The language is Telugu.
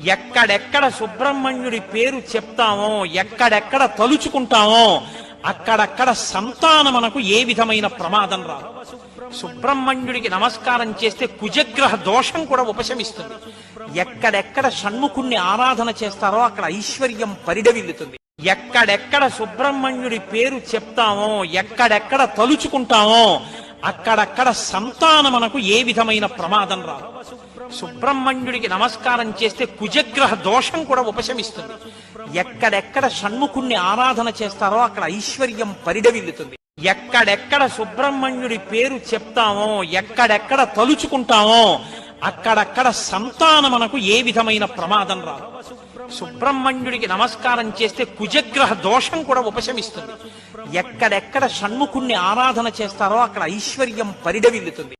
ఎక్కడెక్కడ సుబ్రహ్మణ్యుడి పేరు చెప్తామో ఎక్కడెక్కడ తలుచుకుంటామో అక్కడక్కడ సంతానం మనకు ఏ విధమైన ప్రమాదం రాదు. సుబ్రహ్మణ్యుడికి నమస్కారం చేస్తే కుజగ్రహ దోషం కూడా ఉపశమిస్తుంది. ఎక్కడెక్కడ షణ్ముఖుణ్ణి ఆరాధన చేస్తారో అక్కడ ఐశ్వర్యం పరిడవిల్లుతుంది. ఎక్కడెక్కడ సుబ్రహ్మణ్యుడి పేరు చెప్తామో ఎక్కడెక్కడ తలుచుకుంటామో అక్కడక్కడ సంతానం మనకు ఏ విధమైన ప్రమాదం రాదు. సుబ్రహ్మణ్యుడికి నమస్కారం చేస్తే కుజగ్రహ దోషం కూడా ఉపశమిస్తుంది. ఎక్కడెక్కడ షణ్ముఖుణ్ణి ఆరాధన చేస్తారో అక్కడ ఐశ్వర్యం పరిడవిల్లుతుంది. ఎక్కడెక్కడ సుబ్రహ్మణ్యుడి పేరు చెప్తామో ఎక్కడెక్కడ తలుచుకుంటామో అక్కడక్కడ సంతానం మనకు ఏ విధమైన ప్రమాదం రాదు. సుబ్రహ్మణ్యుడికి నమస్కారం చేస్తే కుజగ్రహ దోషం కూడా ఉపశమిస్తుంది. ఎక్కడెక్కడ షణ్ముఖుణ్ణి ఆరాధన చేస్తారో అక్కడ ఐశ్వర్యం పరిడవిల్లుతుంది.